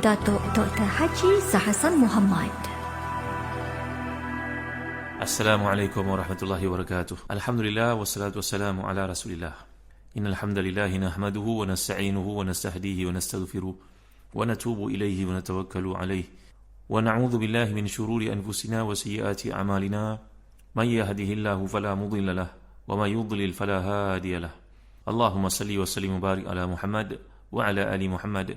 Datuk Dr. Haji Sahasan Muhammad. السلام عليكم ورحمة الله وبركاته الحمد لله والصلاة والسلام على رسول الله إن الحمد لله نحمده ونستعينه ونستهديه ونستغفره ونتوب إليه ونتوكل عليه ونعوذ بالله من شرور أنفسنا وسيئات أعمالنا من يهده الله فلا مضل له ومن يضلل فلا هادي له اللهم صل وسلم وبارك على محمد وعلى آل محمد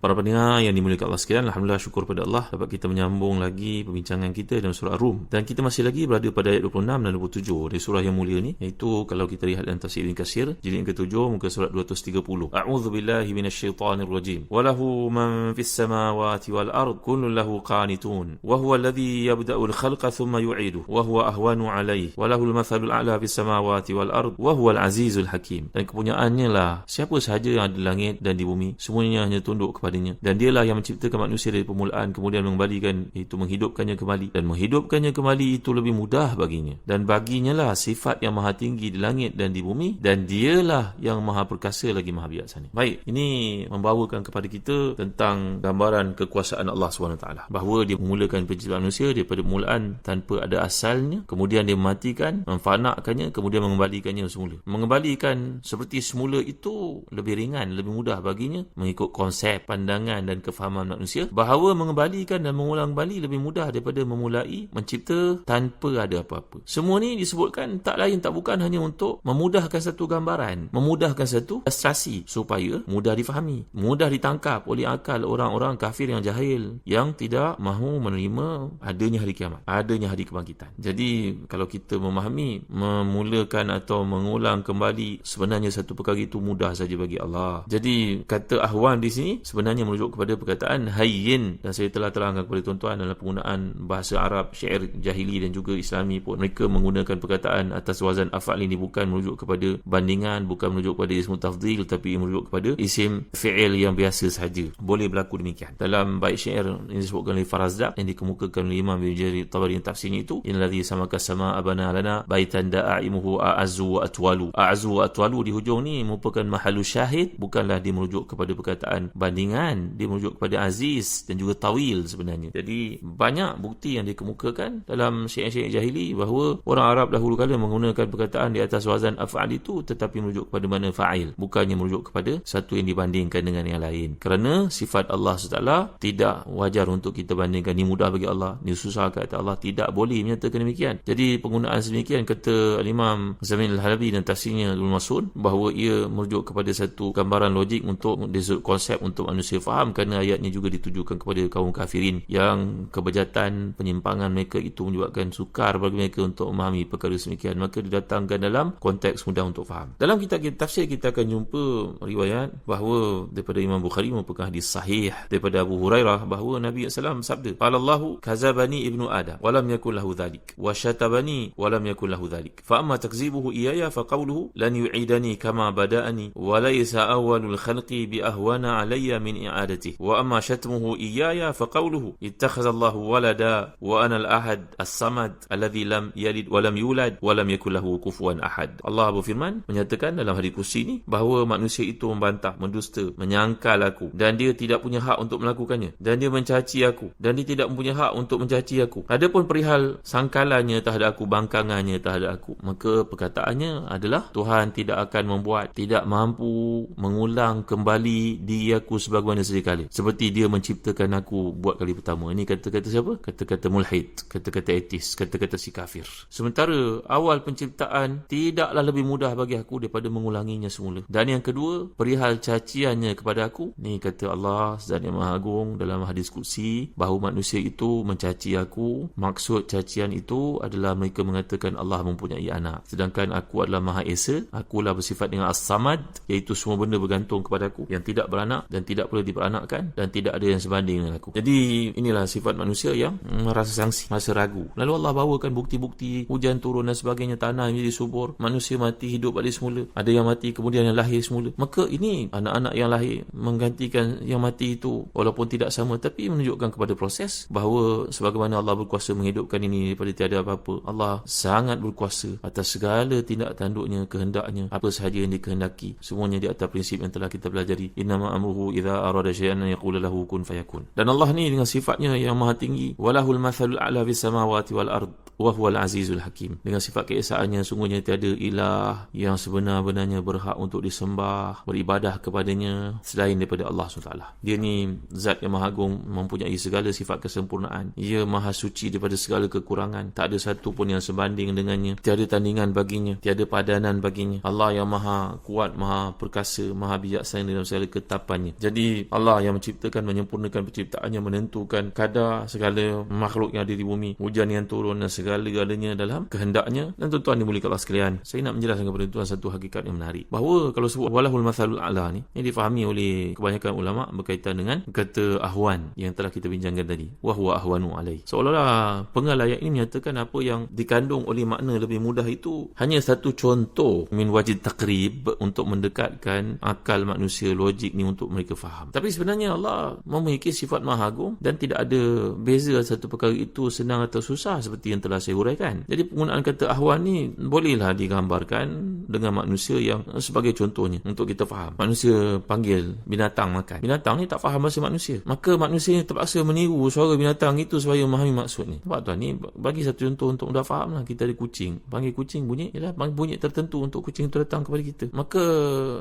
Para pendengar yang dimuliakan Allah sekalian, Alhamdulillah syukur pada Allah dapat kita menyambung lagi perbincangan kita dalam surah Ar-Rum. Dan kita masih lagi berada pada ayat 26 dan 27 dari surah yang mulia ni. Iaitu kalau kita lihat dalam tafsir Ibn Kasir, jilid yang ke-7 muka surat 230. A'udzu billahi minasyaitonir rajim. Walahu man fis samawati wal ard kullun lahu qanitun. Wa huwa alladhi yabda'u al-khalqa thumma yu'iduhu wa huwa ahwanu alayhi. Walahu al-mathalul a'la fis samawati wal ard wa huwa al-azizul hakim. Dan kepunyaannya lah siapa sahaja yang ada di langit dan di bumi, semuanya hanya tunduk kepada kepadanya. Dan dialah yang menciptakan manusia dari permulaan kemudian mengembalikan itu menghidupkannya kembali. Dan menghidupkannya kembali itu lebih mudah baginya. Dan baginya lah sifat yang maha tinggi di langit dan di bumi dan dialah yang maha perkasa lagi maha bijaksana. Baik ini membawakan kepada kita tentang gambaran kekuasaan Allah SWT bahawa dia memulakan penciptaan manusia daripada permulaan tanpa ada asalnya kemudian dia mematikan memfanakkannya kemudian mengembalikannya semula. Mengembalikan seperti semula itu lebih ringan lebih mudah baginya mengikut konsep dan kefahaman manusia bahawa mengembalikan dan mengulang balik lebih mudah daripada memulai mencipta tanpa ada apa-apa. Semua ni disebutkan tak lain tak bukan hanya untuk memudahkan satu gambaran, memudahkan satu ilustrasi supaya mudah difahami, mudah ditangkap oleh akal orang-orang kafir yang jahil yang tidak mahu menerima adanya hari kiamat, adanya hari kebangkitan. Jadi kalau kita memahami, memulakan atau mengulang kembali sebenarnya satu perkara itu mudah saja bagi Allah. Jadi kata ahwan di sini sebenarnya sebenarnya merujuk kepada perkataan hayyin dan saya telah terangkan kepada tuan-tuan dalam penggunaan bahasa Arab syair jahili dan juga islami pun. Mereka menggunakan perkataan atas wazan af'al ini bukan merujuk kepada bandingan bukan merujuk kepada ismu tafdhil tapi merujuk kepada isim fi'il yang biasa sahaja. Boleh berlaku demikian. Dalam bait syair yang disebutkan oleh Farazdaq yang dikemukakan oleh Imam Ibn Jarir Tabari yang tafsirnya itu innalladhi samaka sama abana lana baitan da'imuhu a'azzu wa atwalu. A'azzu wa atwalu di hujung ni merupakan mahalu syahid bukanlah dia merujuk kepada perkataan bandingan Quran dia merujuk kepada Aziz dan juga Tawil sebenarnya. Jadi banyak bukti yang dikemukakan dalam syair-syair jahili bahawa orang Arab dahulu kala menggunakan perkataan di atas wazan af'al itu tetapi merujuk kepada mana fa'il bukannya merujuk kepada satu yang dibandingkan dengan yang lain. Kerana sifat Allah SWT tidak wajar untuk kita bandingkan ni mudah bagi Allah, ni susah kata Allah tidak boleh menyatakan demikian. Jadi penggunaan sedemikian kata Imam Zamin Al-Halabi dan tafsirnya Abdul Masud bahawa ia merujuk kepada satu gambaran logik untuk konsep untuk manusia manusia faham kerana ayatnya juga ditujukan kepada kaum kafirin yang kebejatan penyimpangan mereka itu menyebabkan sukar bagi mereka untuk memahami perkara semikian. Maka didatangkan dalam konteks mudah untuk faham. Dalam kitab tafsir kita akan jumpa riwayat bahawa daripada Imam Bukhari merupakan hadis sahih daripada Abu Hurairah bahawa Nabi SAW sabda Allahu kazabani ibnu Adam walam yakul lahu dhalik wa syatabani walam yakul lahu dhalik. Fa amma takzibuhu iyaya fa qawluhu lan yu'idani kama bada'ani wa laysa awwalul khalqi bi ahwana alayya min إعادته وأما شتمه إياي فقوله اتخذ الله ولدا وأنا الأحد الصمد الذي لم يلد ولم يولد ولم يكن له كفوا أحد Allah berfirman menyatakan dalam hadis kursi ini bahawa manusia itu membantah, mendusta, menyangkal aku dan dia tidak punya hak untuk melakukannya dan dia mencaci aku dan dia tidak mempunyai hak untuk mencaci aku. Adapun perihal sangkalannya terhadap aku, bangkangannya terhadap aku, maka perkataannya adalah Tuhan tidak akan membuat, tidak mampu mengulang kembali diriku sebagai mana saja kali. Seperti dia menciptakan aku buat kali pertama. Ini kata-kata siapa? Kata-kata mulhid, kata-kata etis, kata-kata si kafir. Sementara awal penciptaan tidaklah lebih mudah bagi aku daripada mengulanginya semula. Dan yang kedua, perihal caciannya kepada aku. Ni kata Allah Zat yang Maha Agung dalam hadis kursi bahawa manusia itu mencaci aku. Maksud cacian itu adalah mereka mengatakan Allah mempunyai anak. Sedangkan aku adalah Maha Esa. Akulah bersifat dengan as-samad iaitu semua benda bergantung kepada aku yang tidak beranak dan tidak boleh diperanakkan dan tidak ada yang sebanding dengan aku. Jadi inilah sifat manusia yang merasa sangsi, merasa ragu. Lalu Allah bawakan bukti-bukti hujan turun dan sebagainya, tanah menjadi subur, manusia mati hidup balik semula. Ada yang mati kemudian yang lahir semula. Maka ini anak-anak yang lahir menggantikan yang mati itu walaupun tidak sama tapi menunjukkan kepada proses bahawa sebagaimana Allah berkuasa menghidupkan ini daripada tiada apa-apa. Allah sangat berkuasa atas segala tindak tanduknya, kehendaknya, apa sahaja yang dikehendaki. Semuanya di atas prinsip yang telah kita pelajari. Innama amruhu idza arada syai'an yaqulu lahu kun fayakun. Dan Allah ni dengan sifatnya yang maha tinggi, walahul mathalul a'la fis samawati wal ard wa huwal azizul hakim. Dengan sifat keesaannya sungguhnya tiada ilah yang sebenar-benarnya berhak untuk disembah, beribadah kepadanya selain daripada Allah SWT. Dia ni zat yang maha agung, mempunyai segala sifat kesempurnaan. Ia maha suci daripada segala kekurangan. Tak ada satu pun yang sebanding dengannya. Tiada tandingan baginya, tiada padanan baginya. Allah yang maha kuat, maha perkasa, maha bijaksana dalam segala ketapannya. Jadi Allah yang menciptakan, menyempurnakan penciptaannya, menentukan kadar segala makhluk yang ada di bumi. Hujan yang turun dan segala-galanya dalam kehendaknya. Dan tuan-tuan dimulikan Allah sekalian. Saya nak menjelaskan kepada tuan satu hakikat yang menarik. Bahawa kalau sebut walahul mathalul a'la ni, ini difahami oleh kebanyakan ulama berkaitan dengan kata ahwan yang telah kita bincangkan tadi. Wahwa ahwanu alai. Seolah-olah penggal ayat ini menyatakan apa yang dikandung oleh makna lebih mudah itu hanya satu contoh min wajid takrib untuk mendekatkan akal manusia logik ni untuk mereka faham. Tapi sebenarnya Allah memiliki sifat maha agung dan tidak ada beza satu perkara itu senang atau susah seperti yang telah saya huraikan. Jadi penggunaan kata ahwan ni bolehlah digambarkan dengan manusia yang sebagai contohnya untuk kita faham. Manusia panggil binatang makan. Binatang ni tak faham bahasa manusia. Maka manusia terpaksa meniru suara binatang itu supaya memahami maksud ni. Sebab tuan ni bagi satu contoh untuk mudah faham lah. Kita ada kucing. Panggil kucing bunyi. Ialah panggil bunyi tertentu untuk kucing itu datang kepada kita. Maka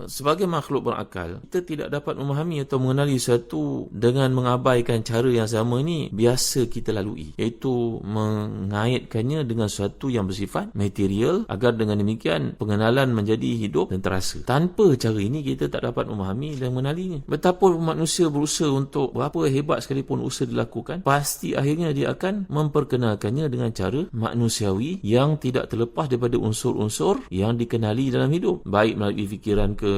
sebagai makhluk berakal, kita tidak dapat memahami atau mengenali sesuatu dengan mengabaikan cara yang sama ni biasa kita lalui. Iaitu mengaitkannya dengan sesuatu yang bersifat material agar dengan demikian pengenalan menjadi hidup dan terasa. Tanpa cara ini kita tak dapat memahami dan mengenalinya. Betapa manusia berusaha untuk berapa hebat sekalipun usaha dilakukan, pasti akhirnya dia akan memperkenalkannya dengan cara manusiawi yang tidak terlepas daripada unsur-unsur yang dikenali dalam hidup. Baik melalui fikiran ke,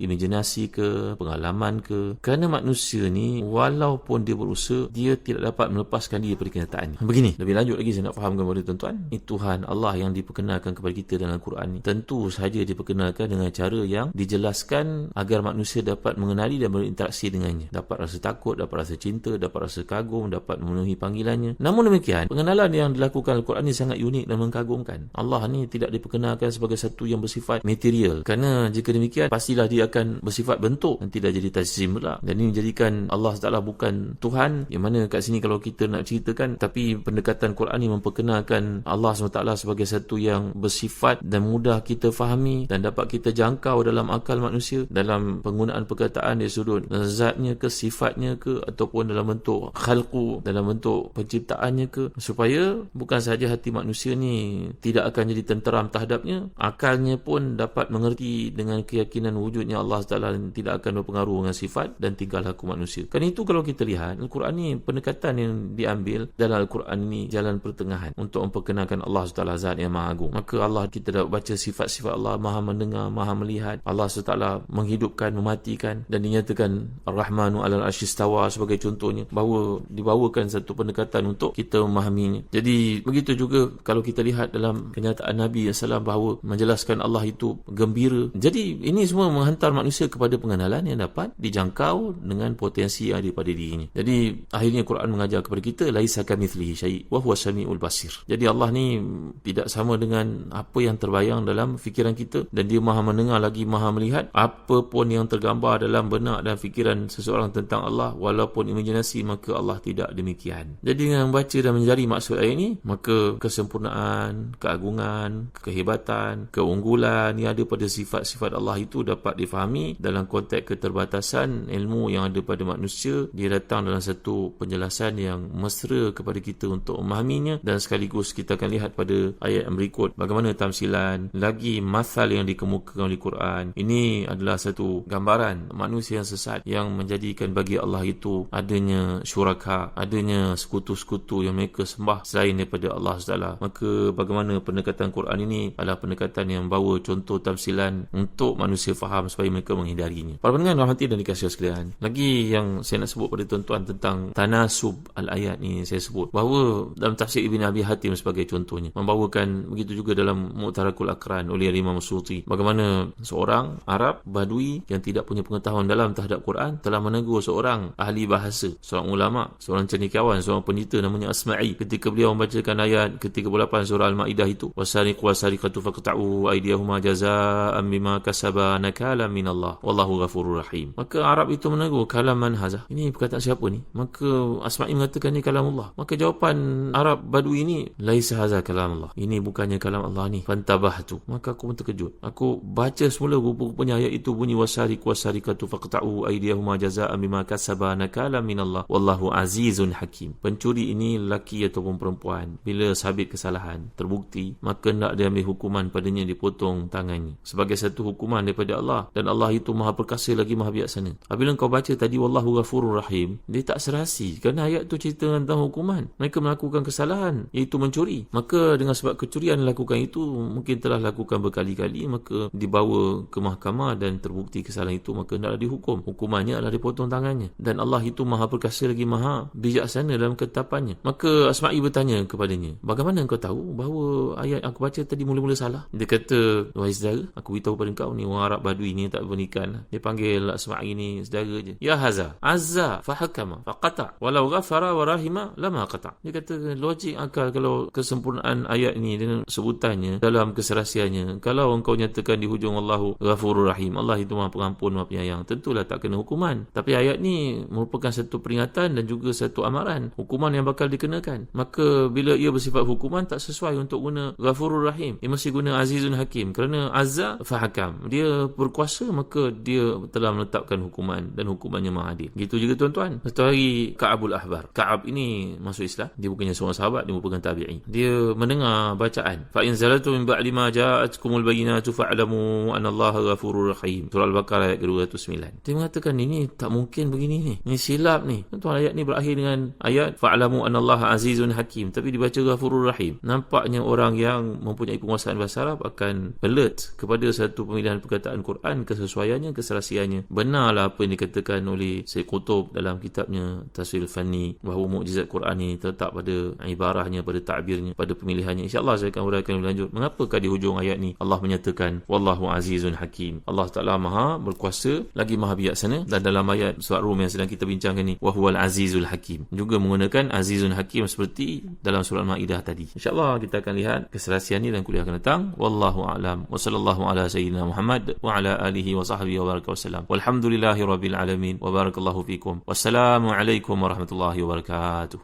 imajinasi ke, pengalaman ke. Kerana manusia ni, walaupun dia berusaha, dia tidak dapat melepaskan dia daripada kenyataan Begini, lebih lanjut lagi saya nak fahamkan kepada tuan-tuan. Ini Tuhan Allah yang diperkenalkan kepada kita dalam Al-Quran ni. Tentu sahaja diperkenalkan dengan cara yang dijelaskan agar manusia dapat mengenali dan berinteraksi dengannya. Dapat rasa takut, dapat rasa cinta, dapat rasa kagum, dapat memenuhi panggilannya. Namun demikian, pengenalan yang dilakukan Al-Quran ini sangat unik dan mengagumkan. Allah ni tidak diperkenalkan sebagai satu yang bersifat material. Kerana jika demikian, pastilah dia akan bersifat bentuk dan tidak jadi tajzim pula. Dan ini menjadikan Allah SWT bukan Tuhan. Yang mana kat sini kalau kita nak ceritakan, tapi pendekatan Quran ini memperkenalkan Allah SWT sebagai satu yang bersifat dan mudah kita fahami dan dapat kita jangkau dalam akal manusia dalam penggunaan perkataan dari sudut zatnya ke sifatnya ke ataupun dalam bentuk khalqu dalam bentuk penciptaannya ke supaya bukan sahaja hati manusia ni tidak akan jadi tenteram terhadapnya akalnya pun dapat mengerti dengan keyakinan wujudnya Allah Taala tidak akan berpengaruh dengan sifat dan tingkah laku manusia. Kan itu kalau kita lihat Al-Quran ni pendekatan yang diambil dalam Al-Quran ini jalan pertengahan untuk memperkenalkan Allah Taala zat yang maha agung. Maka Allah kita dapat baca sifat-sifat Allah maha mendengar maha melihat. Allah SWT menghidupkan mematikan dan dinyatakan Ar-Rahmanu alal asyistawa sebagai contohnya bahawa dibawakan satu pendekatan untuk kita memahaminya. Jadi begitu juga kalau kita lihat dalam kenyataan Nabi SAW bahawa menjelaskan Allah itu gembira. Jadi ini semua menghantar manusia kepada pengenalan yang dapat dijangkau dengan potensi yang ada pada dirinya. Jadi akhirnya Quran mengajar kepada kita laisa kamithlihi syai' wa huwa samiul basir. Jadi Allah ni tidak sama dengan apa yang terbayang dalam fikiran kita dan dia maha mendengar lagi maha melihat apa pun yang tergambar dalam benak dan fikiran seseorang tentang Allah. Walaupun imajinasi maka Allah tidak demikian. Jadi dengan membaca dan mencari maksud ayat ini maka kesempurnaan keagungan kehebatan keunggulan yang ada pada sifat-sifat Allah itu dapat difahami dalam konteks keterbatasan ilmu yang ada pada manusia dia datang dalam satu penjelasan yang mesra kepada kita untuk memahaminya dan sekaligus kita akan lihat pada ayat yang berikut. Bagaimana tamsilan? Lagi masal yang dikemukakan oleh Quran. Ini adalah satu gambaran manusia yang sesat yang menjadikan bagi Allah itu adanya syuraka adanya sekutu-sekutu yang mereka sembah selain daripada Allah SWT maka bagaimana pendekatan Quran ini adalah pendekatan yang bawa contoh tamsilan untuk manusia faham supaya mereka menghindarinya. Para pendengar rahmati dan dikasih sekalian. Lagi yang saya nak sebut pada tuan-tuan tentang tanasub al-ayat ni saya sebut. Bahawa dalam tafsir Ibn Abi Hatim sebagai contohnya membawakan begitu juga dalam Mu'tarakul Akran oleh Imam Suti bagaimana seorang Arab Badui yang tidak punya pengetahuan dalam terhadap Quran telah menegur seorang ahli bahasa seorang ulama seorang cendekiawan seorang pendeta namanya Asma'i. Ketika beliau membacakan ayat ke-38 surah Al-Maidah itu wasariqu wasariqatu faqta'u aydiyahuma jazaa'an bima kasaba nakala minallah. Wallahu ghafurur rahim. Maka Arab itu menegur kalaman hazah ini perkataan siapa ni? Maka Asma'i mengatakan ni kalam Allah maka jawapan Arab Badui ini laisa hazah kalam Allah ini bukannya kalam Allah ni. Fantabahtu. Maka aku pun terkejut. Aku baca semula rupa-rupanya ayat itu bunyi wasariqu wasariqatu faqta'u aydiyahuma jazaa'an bima kasaba nakala minallah. Wallahu azizun hakim. Pencuri ini lelaki ataupun perempuan. Bila sabit kesalahan terbukti maka hendak dia ambil hukuman padanya dipotong tangannya. Sebagai satu hukuman daripada Allah. Dan Allah itu maha perkasa lagi maha bijaksana apabila kau baca tadi wallahu ghafurur rahim dia tak serasi. Kerana ayat tu cerita tentang hukuman. Mereka melakukan kesalahan iaitu mencuri. Maka dengan sebab kecurian lakukan itu mungkin telah lakukan berkali-kali maka dibawa ke mahkamah dan terbukti kesalahan itu maka hendaklah dihukum. Hukumannya adalah dipotong tangannya. Dan Allah itu maha perkasa lagi maha bijaksana dalam ketetapannya. Maka Asma'i bertanya kepadanya bagaimana engkau tahu bahawa ayat aku baca tadi mula-mula salah? Dia kata wahai saudara aku beritahu pada engkau ni orang Arab Badui ni tak berikan dia panggil Asma'i ni saudara je ya haza azza fahakama faqata. Walau ghafara wa rahima lama qata. Dia kata logik akal kalau kesempurnaan ayat ni dengan sebutannya dalam keserasiannya kalau engkau nyatakan di hujung Allahu ghafurur rahim Allah itu maha pengampun maha penyayang tentulah tak kena hukuman. Tapi ayat ni merupakan satu peringatan dan juga satu amaran hukuman yang bakal dikenakan. Maka bila ia bersifat hukuman tak sesuai untuk guna ghafurur rahim. Ia mesti guna azizun hakim. Kerana azza fahakam. Dia berkuasa maka dia telah meletakkan hukuman dan hukumannya maha adil gitu juga tuan-tuan. Satu hari Ka'abul Ahbar. Ka'ab ini masuk Islam. Dia bukannya seorang sahabat dia merupakan tabi'i dia mendengar bacaan. Fa in zalatu min ba'di ma ja'atkumul bayyinatu fa'lamu anna Allah ghafurur rahim. Surah al-baqarah ayat ke-209. Dia mengatakan ini tak mungkin begini ni. Ini silap ni. Tuan ayat ni berakhir dengan ayat fa'lamu anna Allah azizun hakim. Tapi dibaca ghafurur rahim. Nampaknya orang yang mempunyai penguasaan bahasa Arab akan alert kepada satu pemilihan perkataan Quran kesesuaiannya keserasiannya. Benarlah apa yang dikatakan oleh Syekh Qutub dalam kitabnya Taswil Fani bahawa mukjizat Quran ni terletak pada ibarahnya pada takbirnya pada pemilihannya. Insyaallah saya akan uraikan lebih lanjut mengapakah di hujung ayat ni Allah menyatakan wallahu azizun hakim. Allah Taala maha berkuasa lagi maha bijaksana. Dan dalam ayat surat Rum yang sedang kita bincangkan ni wahwal azizul hakim. Juga menggunakan azizun hakim seperti dalam surah Maidah tadi. Insyaallah kita akan lihat keserasian ni dan kuliah akan datang. Wallahu a'lam. Wa sallallahu ala sayyidina Muhammad wa ala alihi wa sahbihi wa baraka wasallam walhamdulillahi رب العالمين. وبارك الله فيكم. والسلام عليكم ورحمة الله وبركاته.